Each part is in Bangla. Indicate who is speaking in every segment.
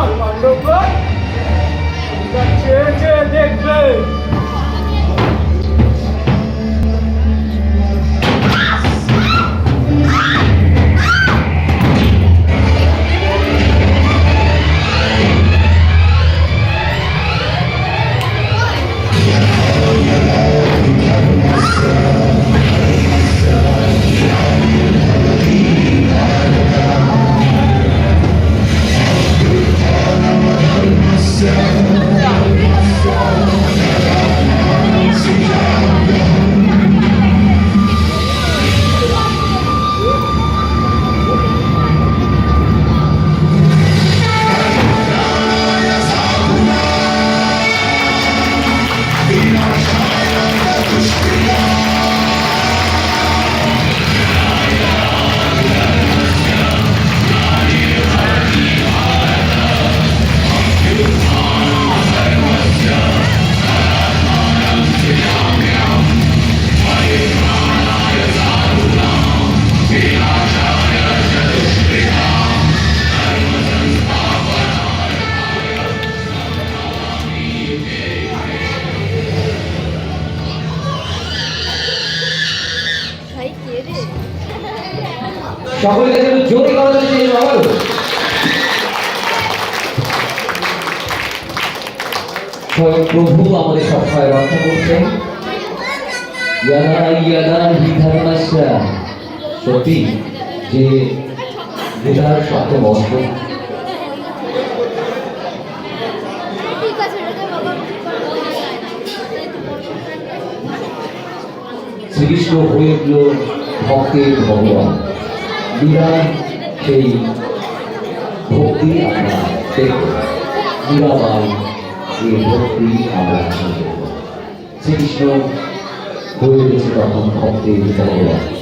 Speaker 1: আর পাণ্ডব চেয়ে চেয়ে দেখবে
Speaker 2: স্বয়ং প্রভু আমাদের সবসময় রক্ষা করছেন সত্যি যে গীতার সাথে অস্ত্র শ্রীকৃষ্ণ হয়ে উঠল ভক্তের ভগবান বিরাট সেই ভক্তি আপনার বিরামায় geografi abbracciano. Se diciamo, voi avete fatto un cocktail di parola,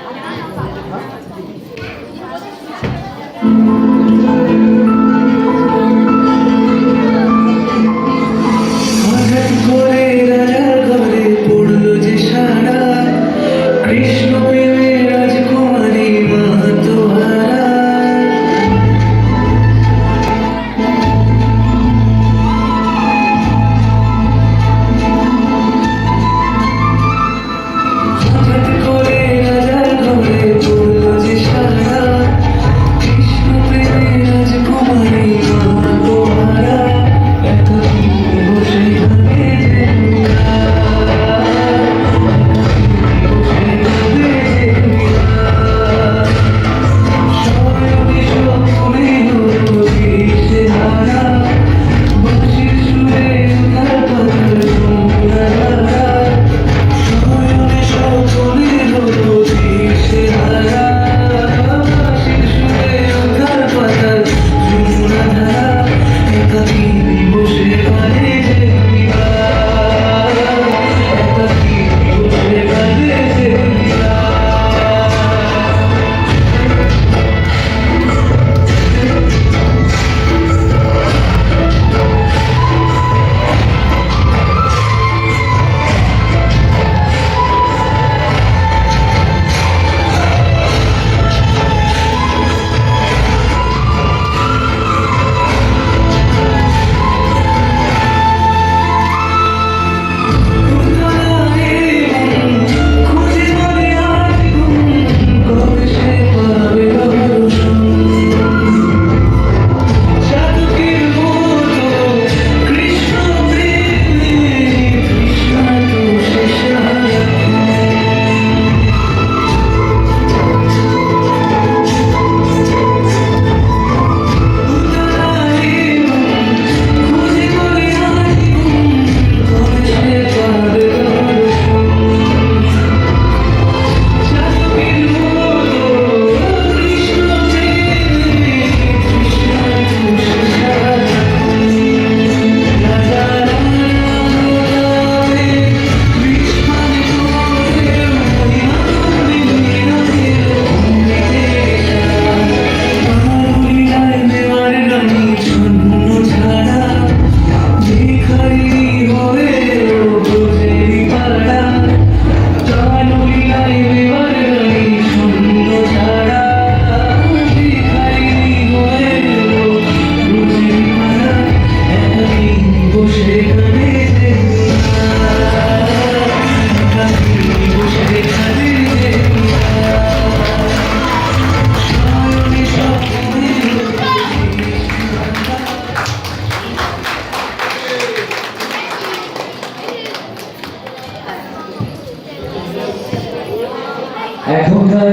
Speaker 2: এখনকার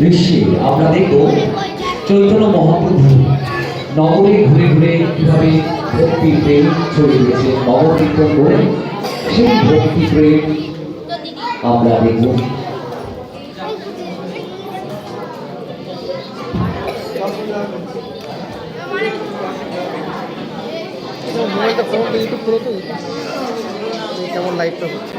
Speaker 2: দৃশ্যে আমরা দেখব চৈতন্য মহাপ্রভু নগরে ঘুরে ঘুরে কীভাবে ভক্তি প্রেম চলে গেছে নবকীর্তন করে সেই ভক্তি প্রেম আমরা দেখব কেমন লাইফটা হচ্ছে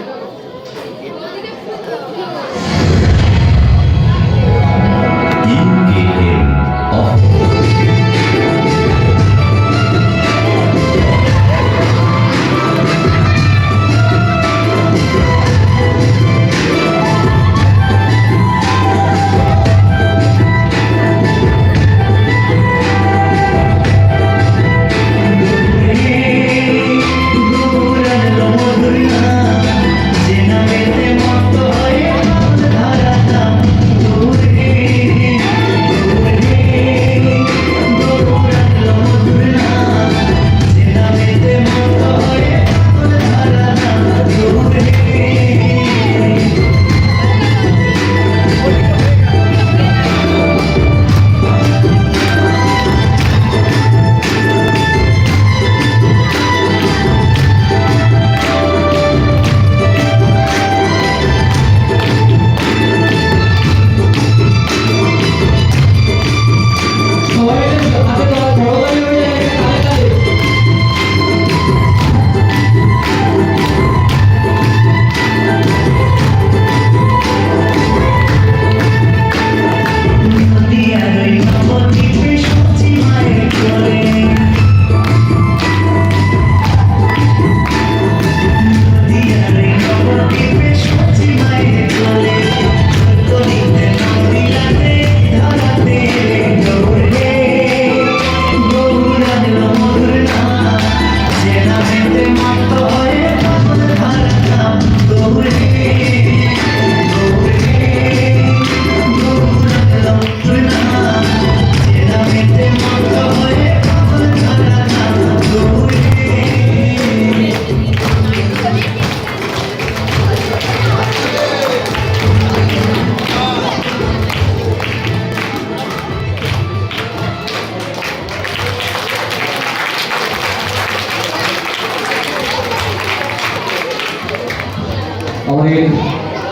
Speaker 2: আমাদের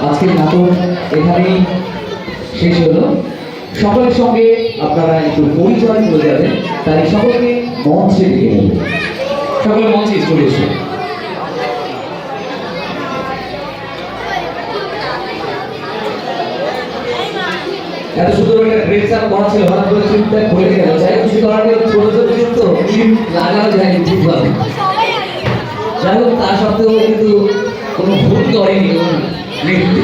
Speaker 2: আজকের নাটক এখানেই শেষ হলো সকলের সঙ্গে আপনারা একটু পরিচয় করে যাবেন তাই সকলকে মঞ্চে ডেকে সকল মঞ্চে চলে এসে এত সুন্দর একটা হঠাৎ করে গেল যাই কিছু করার ছোট ছোট লাগানো যায় যাই হোক তা সত্ত্বেও কিন্তু করে মৃত্যু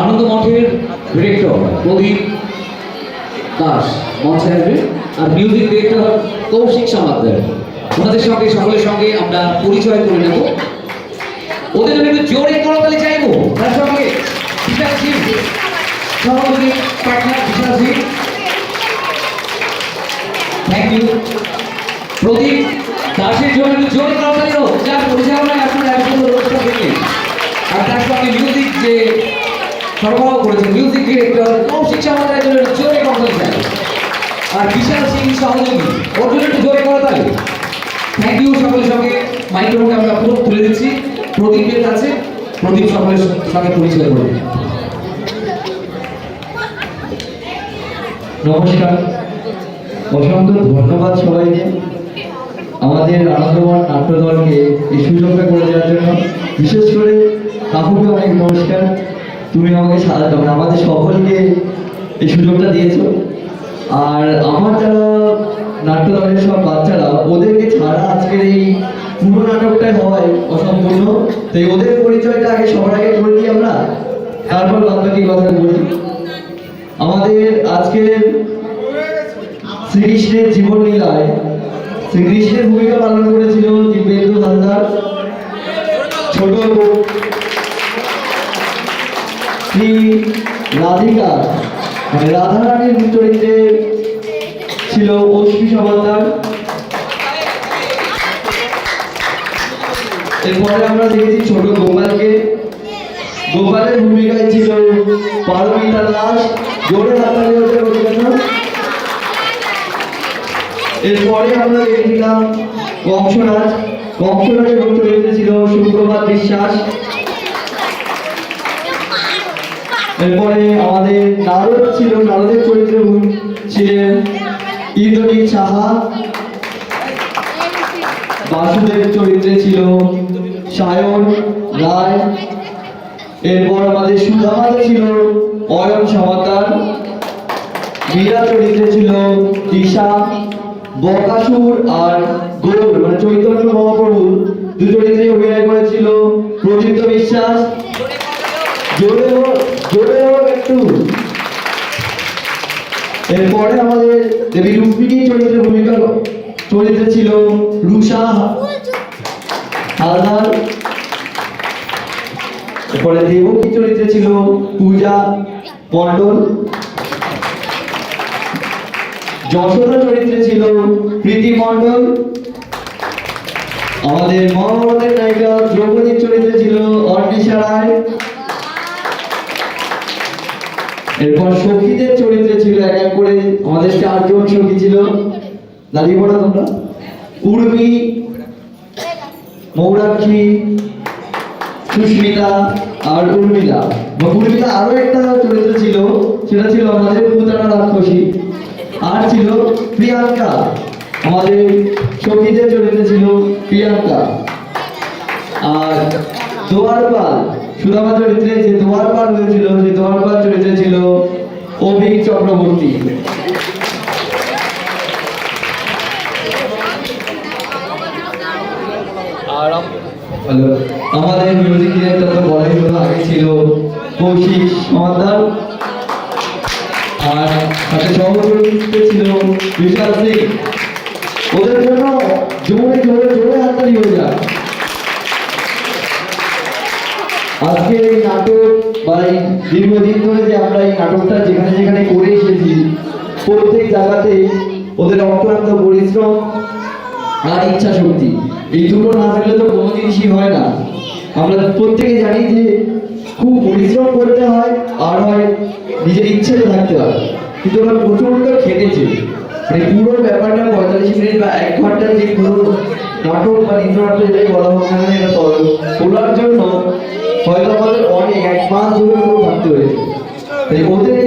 Speaker 2: আনন্দ মঠের ডিরেক্টর প্রদীপ দাস মঞ্চে আসবে আর মিউজিক ডিরেক্টর কৌশিক সামাদ্দার ওনাদের সঙ্গে সকলের সঙ্গে আমরা পরিচয় করে নেব ওদের জন্য একটু জোরে করতালি চাইবো তার সঙ্গে সভাপতি পাটনা থ্যাংক ইউ প্রদীপ দাসের জন্য একটু জোর তাড়াতাড়ি হোক যার পরিচালনায় আসলে একজন লোকটা দেখে আর তার সঙ্গে মিউজিক যে সরবরাহ করেছে মিউজিক ডিরেক্টর কৌশিক সামাদের জন্য জোরে কমপ্লেন চাই আর বিশাল সিং সহযোগী ওর জন্য একটু জোরে করা তাহলে থ্যাংক ইউ সকলের সঙ্গে মাইক্রোফোনটা আমরা পুরো তুলে দিচ্ছি প্রদীপের কাছে প্রদীপ সকলের সঙ্গে পরিচয় করবে
Speaker 3: নমস্কার অসংখ্য ধন্যবাদ সবাইকে আমাদের আনন্দমান নাট্যদলকে এই সুযোগটা করে দেওয়ার জন্য বিশেষ করে কাকুকে অনেক নমস্কার তুমি আমাকে সাজাতে হবে আমাদের সকলকে এই সুযোগটা দিয়েছো আর আমার যারা নাট্যদলের সব বাচ্চারা ওদেরকে ছাড়া আজকের এই পুরো নাটকটাই হয় অসম্পূর্ণ তাই ওদের পরিচয়টা আগে সবার আগে করে দিই আমরা তারপর বাদবাকি কথা বলি আমাদের আজকের শ্রীকৃষ্ণের জীবন লীলায় শ্রীকৃষ্ণের ভূমিকা পালন করেছিল জিব্রেন্দ্র হালদার ছোট শ্রী রাধিকা মানে রাধা রানীর চরিত্রে ছিল অশ্বী সমাদার এরপরে আমরা দেখেছি ছোট গোপালকে গোপালের ভূমিকায় ছিল পারমিতা দাস জোরে হাতালি হতে এরপরে আমরা দেখেছিলাম কংসরাজ কংসরাজের বক্তব্য এসেছিল সুপ্রভাত বিশ্বাস এরপরে আমাদের নারদ ছিল নারদের চরিত্রে ছিলেন ইন্দ্রনীল সাহা বাসুদেব চরিত্রে ছিল সায়ন রায় এরপর আমাদের সুধামাতে ছিল অয়ন সমাতার মীরা চরিত্রে ছিল দিশা বকাসুর আর গৌর মানে চৈতন্য মহাপ্রভু দুজনে চরিত্রে অভিনয় করেছিল প্রদীপ্ত বিশ্বাস জোরে জোরে একটু এরপরে আমাদের দেবী রুক্মিণীর চরিত্রের ভূমিকা চরিত্রে ছিল রুষা হালদার এরপরে দেবকী চরিত্রে ছিল পূজা পণ্ডল যশোর চরিত্রে ছিল প্রীতি মণ্ডল আমাদের মহাভারতের নায়িকা দ্রৌপদীর চরিত্রে ছিল অর্ণিশা রায় এরপর সখীদের চরিত্রে ছিল এক এক করে আমাদের চারজন সখী ছিল দাঁড়িয়ে পড়া তোমরা উর্মি মৌরাক্ষী সুস্মিতা আর উর্মিলা উর্মিলা আরো একটা চরিত্র ছিল সেটা ছিল আমাদের পুতানা রাক্ষসী আর ছিল প্রিয়াঙ্কা আমাদের সঙ্গীতের চরিত্রে ছিল প্রিয়াঙ্কা আর দোয়ারপাল সুদামা চরিত্রে যে দোয়ারপাল হয়েছিল সে দোয়ারপাল চরিত্রে ছিল অভিক চক্রবর্তী আমাদের মিউজিক ডিরেক্টর তো বলাই হলো আগে ছিল কৌশিক সমাদার আর তাকে সহকর্মীতে ছিল বিশাল সিং ওদের জন্য জোরে জোরে জোরে হাততালি হয়ে যায় আজকে এই নাটক বা এই দীর্ঘদিন ধরে যে আমরা এই নাটকটা যেখানে যেখানে করে এসেছি প্রত্যেক জায়গাতে ওদের অক্লান্ত পরিশ্রম আর ইচ্ছা শক্তি এই দুটো না থাকলে তো কোনো জিনিসই হয় না আমরা প্রত্যেকে জানি যে খুব পরিশ্রম করতে হয় আর হয় নিজের ইচ্ছেতে থাকতে হয় কিন্তু আমরা প্রচণ্ড খেটেছি মানে পুরো ব্যাপারটা পঁয়তাল্লিশ মিনিট বা এক ঘন্টা যে পুরো নাটক বা নৃত্যনাট্য যেটাই বলা হোক সেখানে এটা তোলার জন্য হয়তো আমাদের অনেক এক মাস ধরে পুরো থাকতে হয়েছে ওদের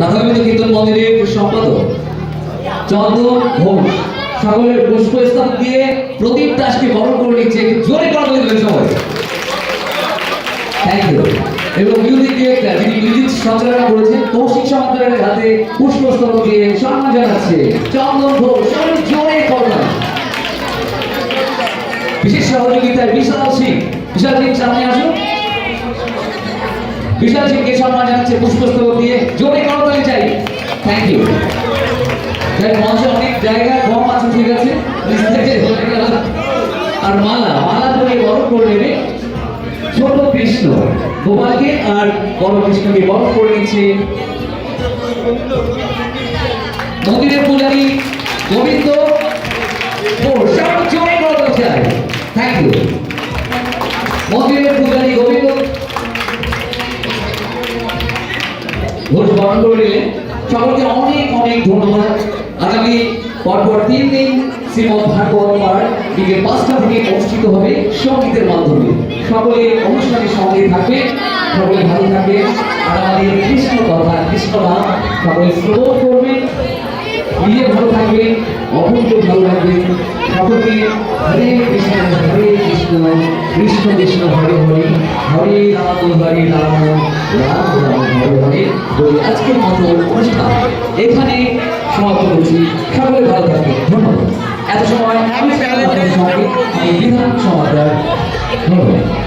Speaker 2: রাধাবিন্দু কীর্তন মন্দিরের সম্পাদক চন্দ্র ঘোষ সকলের পুষ্পস্তব দিয়ে প্রদীপ দাসকে বরণ করে নিচ্ছে জোরে করা দিলেন সবাই থ্যাংক ইউ এবং মিউজিক ডিরেক্টর যিনি মিউজিক সঞ্চালনা করেছেন কৌশিক সমাদারের হাতে পুষ্পস্তব দিয়ে সম্মান জানাচ্ছে চন্দন ঘোষ জোরে করা বিশেষ সহযোগিতায় বিশাল সিং বিশাল সিং সামনে আসুন বিশাল সিং কে সম্মান জানাচ্ছে পুষ্পস্তবক দিয়ে জোরে করতালি চাই থ্যাংক ইউ যাই মঞ্চে অনেক জায়গা কম আছে ঠিক আছে আর মালা মালা করে বড় করে নেবে ছোট কৃষ্ণ গোপালকে আর বড় কৃষ্ণকে বড় করে নিচ্ছে মন্দিরের পূজারী গোবিন্দ শ্রীমদ ভাগবত পাঠ বিকেল পাঁচটা থেকে অনুষ্ঠিত হবে সঙ্গীতের মাধ্যমে সকলে অনুষ্ঠানের সঙ্গে থাকবে সকলে ভালো থাকবে আর আমাদের কৃষ্ণ কথা কৃষ্ণ নাম সকলে শ্রবণ করবে নিজে ভালো থাকবে অপরকে ভালো লাগবে সকলকে হরে কৃষ্ণ হরে কৃষ্ণ কৃষ্ণ কৃষ্ণ হরে হরে হরে রাম হরে রাম রাম রাম হরে হরে বলে আজকের মতো অনুষ্ঠান এখানে সমাপ্ত করছি সকলে ভালো থাকবে ধন্যবাদ এত সময় আমি বিধানসভা ধন্যবাদ